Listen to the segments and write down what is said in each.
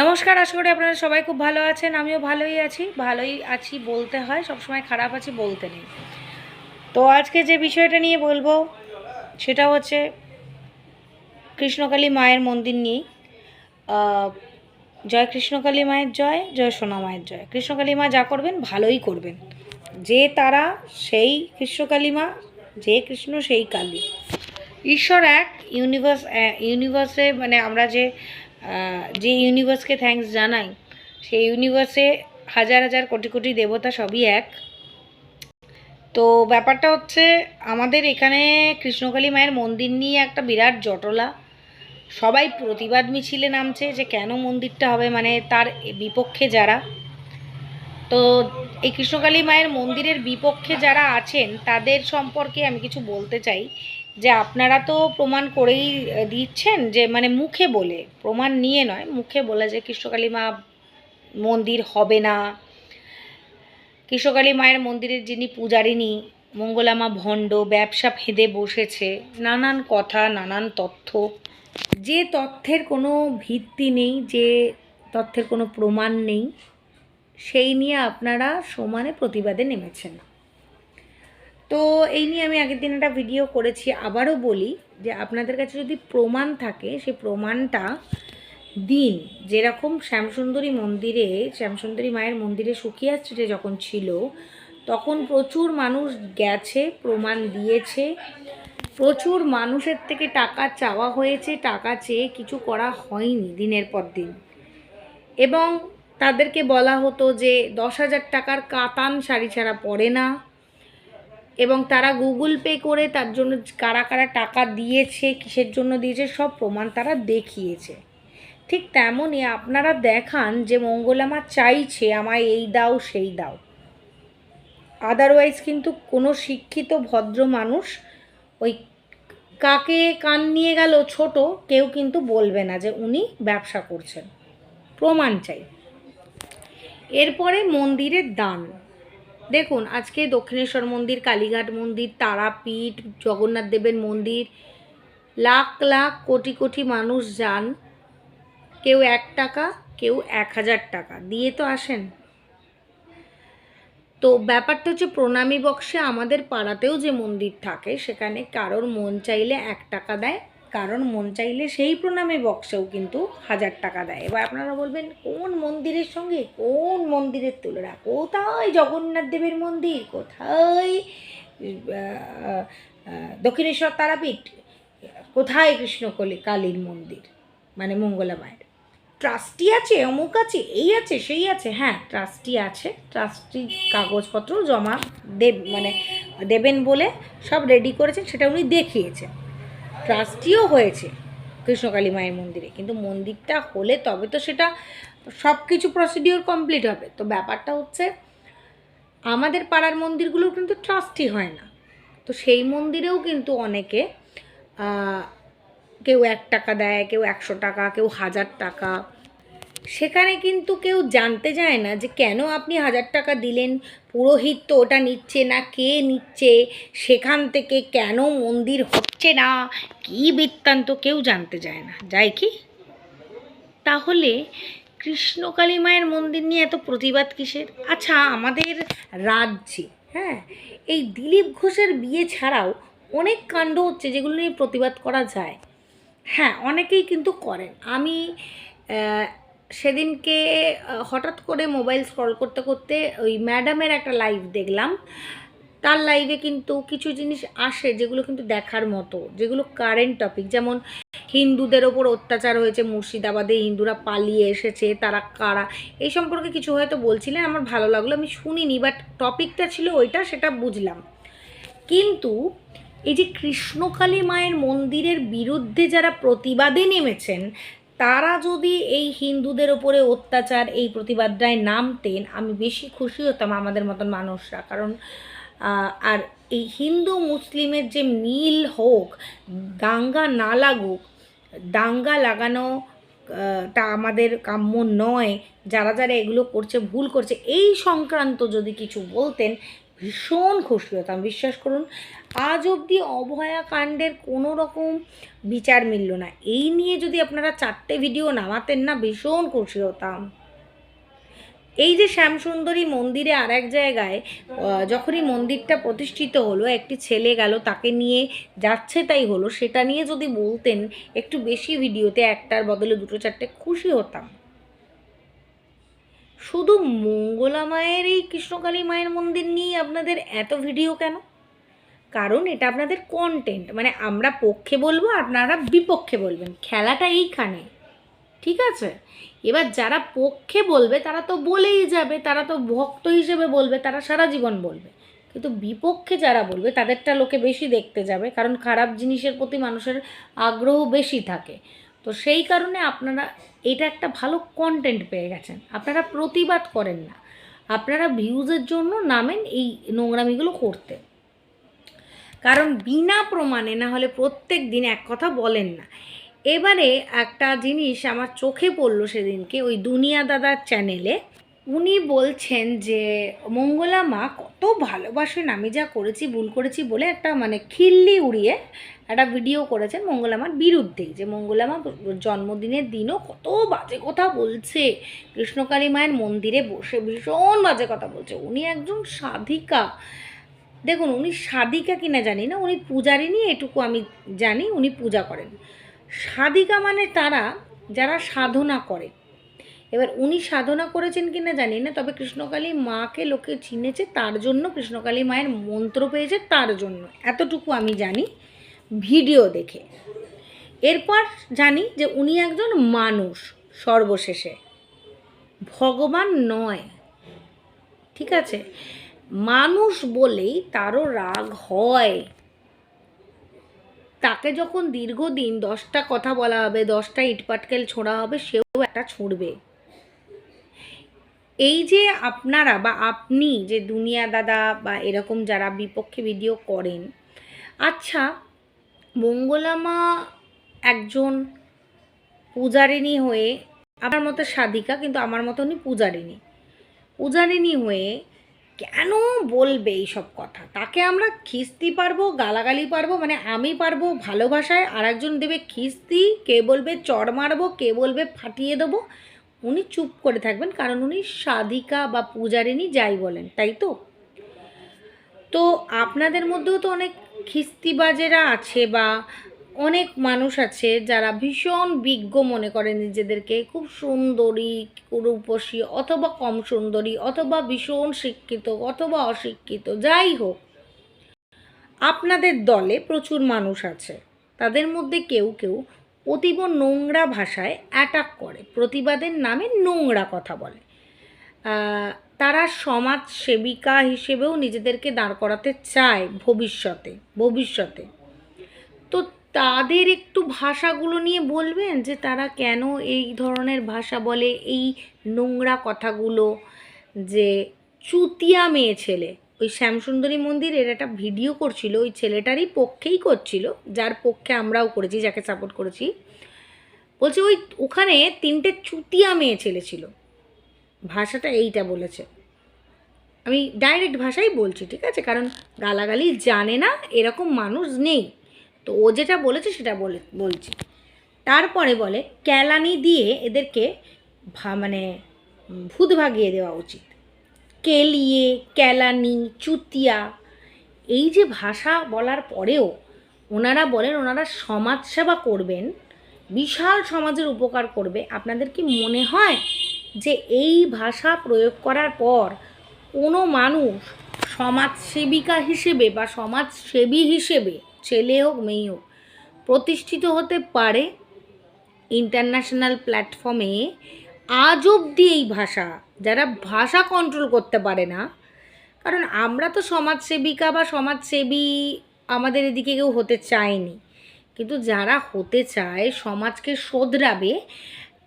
নমস্কার, আশা করি আপনারা সবাই খুব ভালো আছেন, আমিও ভালোই আছি। ভালোই আছি বলতে হয়, সবসময় খারাপ আছি বলতে নেই। তো আজকে যে বিষয়টা নিয়ে বলব, সেটা হচ্ছে কৃষ্ণকালী মায়ের মন্দির নিয়েই জয় কৃষ্ণকালী মায়ের জয় জয় সোনা মায়ের জয়। কৃষ্ণকালী মা যা করবেন, ভালোই করবেন। যে তারা, সেই কৃষ্ণকালী মা, যে কৃষ্ণ, সেই কালী। ঈশ্বর এক ইউনিভার্স ইউনিভার্সে মানে আমরা যে যে ইউনিভার্সকে থ্যাঙ্কস জানাই, সেই ইউনিভার্সে হাজার হাজার কোটি কোটি দেবতা সবই এক। তো ব্যাপারটা হচ্ছে, আমাদের এখানে কৃষ্ণকালী মায়ের মন্দির নিয়ে একটা বিরাট জটলা। সবাই প্রতিবাদ মিছিলে নামছে যে কেন মন্দিরটা হবে মানে তার বিপক্ষে যারা। তো এই কৃষ্ণকালী মায়ের মন্দিরের বিপক্ষে যারা আছেন, তাদের সম্পর্কে আমি কিছু বলতে চাই। যে আপনারা তো প্রমাণ করেই দিচ্ছেন যে মানে মুখে বলে, প্রমাণ নিয়ে নয়, মুখে বলে যে কৃষ্ণকালী মা মন্দির হবে না। কৃষ্ণকালী মায়ের মন্দিরের যিনি পূজারিনী মঙ্গলামা ভণ্ড, ব্যবসা ফেঁদে বসেছে, নানান কথা, নানান তথ্য। যে তথ্যের কোনো ভিত্তি নেই, যে তথ্যের কোনো প্রমাণ নেই, সেই নিয়ে আপনারা সমানে প্রতিবাদে নেমেছেন। তো এই নিয়ে আমি আগের দিন একটা ভিডিও করেছি, আবারও বলি যে আপনাদের কাছে যদি প্রমাণ থাকে, সেই প্রমাণটা দিন। যেরকম শ্যামসুন্দরী মন্দিরে, শ্যামসুন্দরী মায়ের মন্দিরে সুখিয়া স্ট্রিটে যখন ছিল, তখন প্রচুর মানুষ গেছে, প্রমাণ দিয়েছে। প্রচুর মানুষের থেকে টাকা চাওয়া হয়েছে, টাকা চেয়ে কিছু করা হয়নি দিনের পর দিন। এবং তাদেরকে বলা হতো যে দশ হাজার টাকার কাতান শাড়ি ছাড়া পড়ে না। এবং তারা গুগল পে করে তার জন্য কারা কারা টাকা দিয়েছে, কিসের জন্য দিয়েছে, সব প্রমাণ তারা দেখিয়েছে। ঠিক তেমনই আপনারা দেখান যে মঙ্গলামা চাইছে আমায় এই দাও, সেই দাও। আদারওয়াইজ কিন্তু কোনো শিক্ষিত ভদ্র মানুষ ওই কাকে কান নিয়ে গেল ছোট কেউ কিন্তু বলবে না যে উনি ব্যবসা করছেন। প্রমাণ চাই। এরপরে মন্দিরের দান। দেখুন, আজকে দক্ষিণেশ্বর মন্দির, কালীঘাট মন্দির, তারাপীঠ, জগন্নাথ দেবের মন্দির, লাখ লাখ কোটি কোটি মানুষ যান। কেউ এক টাকা, কেউ এক হাজার টাকা। দিয়ে তো আসেন। তো ব্যাপারটা হচ্ছে প্রণামী বক্সে আমাদের পাড়াতেও যে মন্দির থাকে, সেখানে কারোর মন চাইলে এক টাকা দেয় কারোর মন চাইলে সেই প্রণামে বক্সেও কিন্তু হাজার টাকা দেয়। এবার আপনারা বলবেন, কোন মন্দিরের সঙ্গে? কোন মন্দিরের তুলনা? কোথায় জগন্নাথ দেবের মন্দির? কোথায় দক্ষিণেশ্বর তারাপীঠ? কোথায় কৃষ্ণকলি কালীর মন্দির? মানে মঙ্গলা মায়ের। ট্রাস্টি আছে, অমুক আছে, এই আছে, সেই আছে। হ্যাঁ ট্রাস্টি আছে। ট্রাস্টি কাগজপত্র জমা দেব মানে দেবেন বলে সব রেডি করেছেন, সেটা উনি দেখিয়েছেন। ট্রাস্টিও হয়েছে কৃষ্ণকালী মায়ের মন্দিরে। কিন্তু মন্দিরটা হলে তবে তো সেটা সব কিছু প্রসিডিওর কমপ্লিট হবে। তো ব্যাপারটা হচ্ছে, আমাদের পাড়ার মন্দিরগুলো কিন্তু ট্রাস্টি হয় না। তো সেই মন্দিরেও কিন্তু অনেকে কেউ এক টাকা দেয়, কেউ একশো টাকা, কেউ হাজার টাকা সেখানে কিন্তু কেউ জানতে যায় না যে কেন আপনি হাজার টাকা দিলেন, পুরোহিত তো ওটা নিচ্ছে না, কে নিচ্ছে, সেখান থেকে কেন মন্দির হচ্ছে না, কী বৃত্তান্ত কেউ জানতে যায় না। যায় কি? তাহলে কৃষ্ণকালী মায়ের মন্দির নিয়ে এত প্রতিবাদ কিসের? আচ্ছা আমাদের রাজ্যে হ্যাঁ এই দিলীপ ঘোষের বিয়ে ছাড়াও অনেক কাণ্ড হচ্ছে যেগুলো নিয়ে প্রতিবাদ করা যায়। হ্যাঁ অনেকেই কিন্তু করেন। আমি সেদিনকে হঠাৎ করে মোবাইল স্ক্রল করতে করতে ওই ম্যাডামের একটা লাইভ দেখলাম। তার লাইভে কিন্তু কিছু জিনিস আসে যেগুলো কিন্তু দেখার মতো, যেগুলো কারেন্ট টপিক যেমন হিন্দুদের ওপর অত্যাচার হয়েছে, মুর্শিদাবাদে হিন্দুরা পালিয়ে এসেছে, তারা কারা? এই সম্পর্কে কিছু হয়তো বলছিলেন, আমার ভালো লাগল, আমি শুনিনি বাট টপিকটা ছিল ওইটা, সেটা বুঝলাম। কিন্তু এই যে কৃষ্ণকালী মায়ের মন্দিরের বিরুদ্ধে যারা প্রতিবাদে নেমেছেন তারা যদি এই হিন্দুদের ওপরে অত্যাচার, এই প্রতিবাদটায় নামতেন, আমি বেশি খুশি হতাম আমাদের মতন মানুষরা। কারণ আর এই হিন্দু মুসলিমের যে মিল হোক, দাঙ্গা না লাগুক, দাঙ্গা লাগানো তা আমাদের কাম্য নয়। যারা যারা এগুলো করছে, ভুল করছে, এই সংক্রান্ত যদি কিছু বলতেন ভীষণ খুশি হতাম। বিশ্বাস করুন, আজ অবধি অভয়া কাণ্ডের কোনো রকম বিচার মিলল না। এই নিয়ে যদি আপনারা চারটে ভিডিও নামাতেন না, ভীষণ খুশি হতাম। এই যে শ্যামসুন্দরী মন্দিরে আর এক জায়গায় যখনই মন্দিরটা প্রতিষ্ঠিত হলো, একটি ছেলে গেল, তাকে নিয়ে যাচ্ছে তাই হলো, সেটা নিয়ে যদি বলতেন, একটু বেশি ভিডিওতে একটার বদলে দুটো, চারটে খুশি হতাম। শুধু মঙ্গলা মায়ের এই কৃষ্ণকালী মায়ের মন্দির নিয়ে আপনাদের এত ভিডিও কেন? কারণ এটা আপনাদের কন্টেন্ট মানে আমরা পক্ষে বলব, আপনারা বিপক্ষে বলবেন। খেলাটা এইখানে, ঠিক আছে? এবার যারা পক্ষে বলবে, তারা তো বলেই যাবে, তারা তো ভক্ত হিসেবে বলবে, তারা সারা জীবন বলবে। কিন্তু বিপক্ষে যারা বলবে, তাদেরটা লোকে বেশি দেখতে যাবে, কারণ খারাপ জিনিসের প্রতি মানুষের আগ্রহ বেশি থাকে। তো সেই কারণে আপনারা এটা একটা ভালো কন্টেন্ট পেয়ে গেছেন। আপনারা প্রতিবাদ করেন না। আপনারা ভিউজের জন্য নামেন এই নোংরামিগুলো করতে। কারণ বিনা প্রমাণে না হলে প্রত্যেক দিন এক কথা বলেন না। এবারে একটা জিনিস আমার চোখে পড়ল সেদিনকে, ওই দুনিয়া দাদার চ্যানেলে উনি বলছেন যে, মঙ্গলা মা কত ভালোবাসেন, আমি যা করেছি, ভুল করেছি বলে একটা মানে খিল্লি উড়িয়ে একটা ভিডিও করেছেন মঙ্গলামার বিরুদ্ধেই। যে মঙ্গলামা জন্মদিনের দিনও কত বাজে কথা বলছে। কৃষ্ণকালী মায়ের মন্দিরে বসে ভীষণ বাজে কথা বলছে। উনি একজন সাধিকা। দেখুন, উনি সাধিকা কিনা জানি না, উনি পূজারিনী এটুকু আমি জানি, উনি পূজা করেন। সাধিকা মানে তারা, যারা সাধনা করে। এবার উনি সাধনা করেছেন কি না জানি না, তবে কৃষ্ণকালী মাকে লোকে চিনেছে, তার জন্য কৃষ্ণকালী মায়ের মন্ত্র পেয়েছে, তার জন্য। এতটুকু আমি জানি, ভিডিও দেখে। এরপর জানি যে উনি একজন মানুষ সর্বশেষে। ভগবান নয়। ঠিক আছে? মানুষ বলেই তারও রাগ হয়। তাকে যখন দীর্ঘদিন দশটা কথা বলা হবে, দশটা ইটপাটকেল ছোঁড়া হবে, সেও একটা ছুঁড়বে। এই যে আপনারা বা আপনি যে দুনিয়া দাদা বা এরকম যারা বিপক্ষে ভিডিও করেন আচ্ছা মঙ্গলামা একজন পূজারিনী হয়ে, আমার মতো সাধিকা কিন্তু আমার মতো উনি পূজারিনী পূজারিনী হয়ে কেন বলবে এই সব কথা? তাকে আমরা খিস্তি পারব, গালাগালি পারব মানে আমি পারব ভালোবাসায় আর একজন দেবে খিস্তি, কে বলবে চড় মারবো, কে বলবে ফাটিয়ে দেবো? উনি চুপ করে থাকবেন, কারণ উনি সাধিকা বা পূজারিনী যাই বলেন, তাই তো? তো আপনাদের মধ্যেও তো অনেক খিস্তিবাজেরা আছে বা অনেক মানুষ আছে যারা ভীষণ বিজ্ঞ মনে করে নিজেদেরকে, খুব সুন্দরী রূপসী অথবা কম সুন্দরী, অথবা ভীষণ শিক্ষিত, অথবা অশিক্ষিত, যাই হোক। আপনাদের দলে প্রচুর মানুষ আছে, তাদের মধ্যে কেউ কেউ অতীব নোংরা ভাষায় অ্যাটাক করে। প্রতিবাদের নামে নোংরা কথা বলে। তারা সমাজ সেবিকা হিসেবেও নিজেদেরকে দাঁড় করাতে চায় ভবিষ্যতে ভবিষ্যতে। তো তাদের একটু ভাষাগুলো নিয়ে বলবেন যে তারা কেন এই ধরনের ভাষা বলে, এই নোংরা কথাগুলো, যে চুতিয়া মেয়ে ছেলে। ওই শ্যামসুন্দরী মন্দিরের একটা ভিডিও করছিল, ওই ছেলেটারই পক্ষেই করছিল, যার পক্ষে আমরাও করেছি, যাকে সাপোর্ট করেছি। বলছে, ওই ওখানে তিনটে চুতিয়া মেয়ে ছেলে ছিল। ভাষাটা এইটা বলেছে। আমি ডাইরেক্ট ভাষাই বলছি, ঠিক আছে? কারণ গালাগালি জানে না, এরকম মানুষ নেই। তো ও যেটা বলেছে, সেটা বলে, বলছি। তারপরে বলে ক্যালানি দিয়ে এদেরকে ভা মানে ভূত ভাগিয়ে দেওয়া উচিত। কেলিয়ে ক্যালানি চুতিয়া, এই যে ভাষা বলার পরেও ওনারা বলেন, ওনারা সমাজসেবা করবেন, বিশাল সমাজের উপকার করবে। আপনাদের কি মনে হয় যে এই ভাষা প্রয়োগ করার পর কোনো মানুষ সমাজসেবিকা হিসেবে বা সমাজসেবী হিসেবে, ছেলে হোক, মেয়ে হোক, প্রতিষ্ঠিত হতে পারে? ইন্টারন্যাশনাল প্ল্যাটফর্মে আজ অবধি এই ভাষা, যারা ভাষা কন্ট্রোল করতে পারে না, কারণ আমরা তো সমাজসেবিকা বা সমাজসেবী আমাদের এদিকে কেউ হতে চায়নি। কিন্তু যারা হতে চায়, সমাজকে শোধরাবে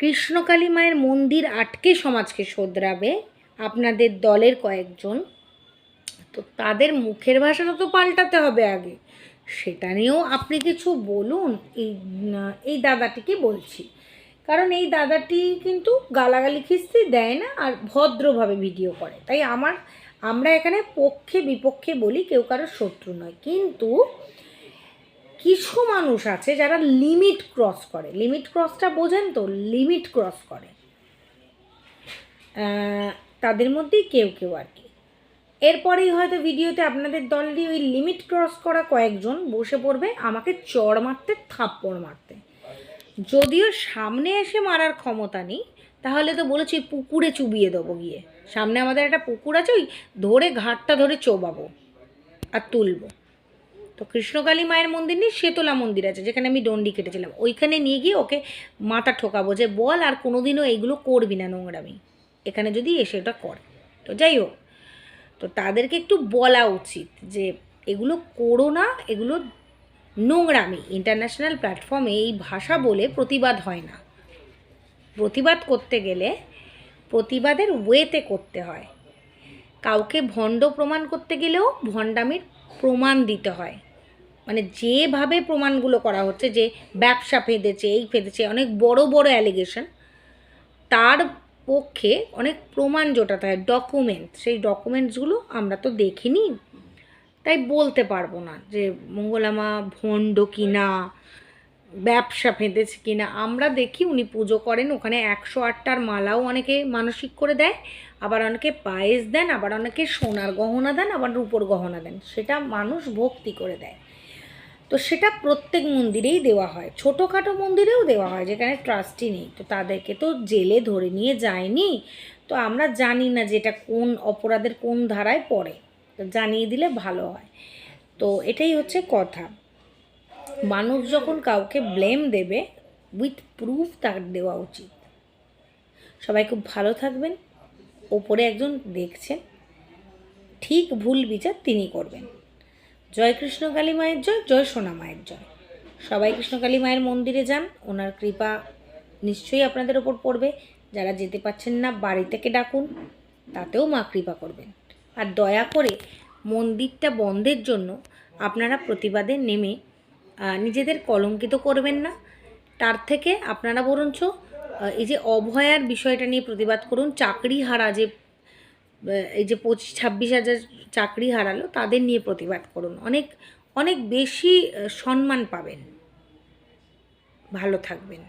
কৃষ্ণকালী মায়ের মন্দির আটকে সমাজকে শোধরাবে, আপনাদের দলের কয়েকজন, তো তাদের মুখের ভাষাটা তো পাল্টাতে হবে আগে। সেটা নিয়েও আপনি কিছু বলুন, এই এই দাদাটিকে বলছি। কারণ এই দাদাটি কিন্তু গালাগালি খিস্তি দেয় না আর ভদ্রভাবে ভিডিও করে। তাই আমার, আমরা এখানে পক্ষে বিপক্ষে বলি, কেউ কারোর শত্রু নয়। কিন্তু কিছু মানুষ আছে যারা লিমিট ক্রস করে। লিমিট ক্রসটা বোঝেন তো? লিমিট ক্রস করে। তাদের মধ্যেই কেউ কেউ আর কি। এরপরেই হয়তো ভিডিওতে আপনাদের দলেরই ওই লিমিট ক্রস করা কয়েকজন বসে পড়বে, আমাকে চড় মারতে, থাপ্পড় মারতে। যদিও সামনে এসে মারার ক্ষমতা নেই, তাহলে তো বলেছি পুকুরে চুবিয়ে দেবো গিয়ে। সামনে আমাদের একটা পুকুর আছে, ওই ধরে ঘাটটা ধরে চোবাবো আর তুলবো। তো কৃষ্ণকালী মায়ের মন্দির নেই শেতলা মন্দির আছে, যেখানে আমি ডন্ডি কেটেছিলাম। ওইখানে নিয়ে গিয়ে ওকে মাথা ঠোকাবো যে, বল আর কোনোদিনও এইগুলো করবি না নোংরামি। এখানে যদি এসে ওটা করে। তো যাই হোক, তো তাদেরকে একটু বলা উচিত যে, এগুলো করো না, এগুলো নোংরামি ইন্টারন্যাশনাল প্ল্যাটফর্মে এই ভাষা বলে প্রতিবাদ হয় না। প্রতিবাদ করতে গেলে প্রতিবাদের ওয়েতে করতে হয়। কাউকে ভণ্ড প্রমাণ করতে গেলেও ভণ্ডামির প্রমাণ দিতে হয়। মানে যেভাবে প্রমাণগুলো করা হচ্ছে যে ব্যবসা ফেঁদেছে, এই ফেঁদেছে, অনেক বড় বড় অ্যালিগেশন তার পক্ষে অনেক প্রমাণ জোটাতে হয় ডকুমেন্ট সেই ডকুমেন্টসগুলো আমরা তো দেখিনি তাই বলতে পারব না যে মঙ্গলামা ভণ্ড কিনা, ব্যবসা ফেঁদেছে কিনা। আমরা দেখি উনি পুজো করেন, ওখানে একশো আটটার মালাও অনেকে মানসিক করে দেয়, আবার অনেকে পায়েস দেন, আবার অনেকে সোনার গহনা দেন, আবার রূপোর গহনা দেন। সেটা মানুষ ভক্তি করে দেয়। তো সেটা প্রত্যেক মন্দিরেই দেওয়া হয়। ছোটোখাটো মন্দিরেও দেওয়া হয়, যেখানে ট্রাস্টি নেই। তো তাদেরকে তো জেলে ধরে নিয়ে যায়নি। তো আমরা জানি না যে এটা কোন অপরাধের কোন ধারায় পড়ে। জানিয়ে দিলে ভালো হয়। তো এটাই হচ্ছে কথা। মানুষ যখন কাউকে ব্লেম দেবে উইথ প্রুফ তার দেওয়া উচিত। সবাই খুব ভালো থাকবেন, ওপরে একজন দেখছেন, ঠিক ভুল বিচার তিনি করবেন। জয় কৃষ্ণকালী মায়ের জয় জয় সোনা মায়ের জয়। সবাই কৃষ্ণকালী মায়ের মন্দিরে যান, ওনার কৃপা নিশ্চয়ই আপনাদের ওপর পড়বে। যারা যেতে পাচ্ছেন না, বাড়ি থেকে ডাকুন, তাতেও মা কৃপা করবেন। আর দয়া করে মন্দিরটা বন্ধের জন্য আপনারা প্রতিবাদে নেমে নিজেদের কলঙ্কিত করবেন না। তার থেকে আপনারা বরঞ্চ এই যে অভয়ার বিষয়টা নিয়ে প্রতিবাদ করুন, চাকরি হারা যে এই যে পঁচিশ, ছাব্বিশ হাজার চাকরি হারালো, তাদের নিয়ে প্রতিবাদ করুন। অনেক অনেক বেশি সম্মান পাবেন। ভালো থাকবেন।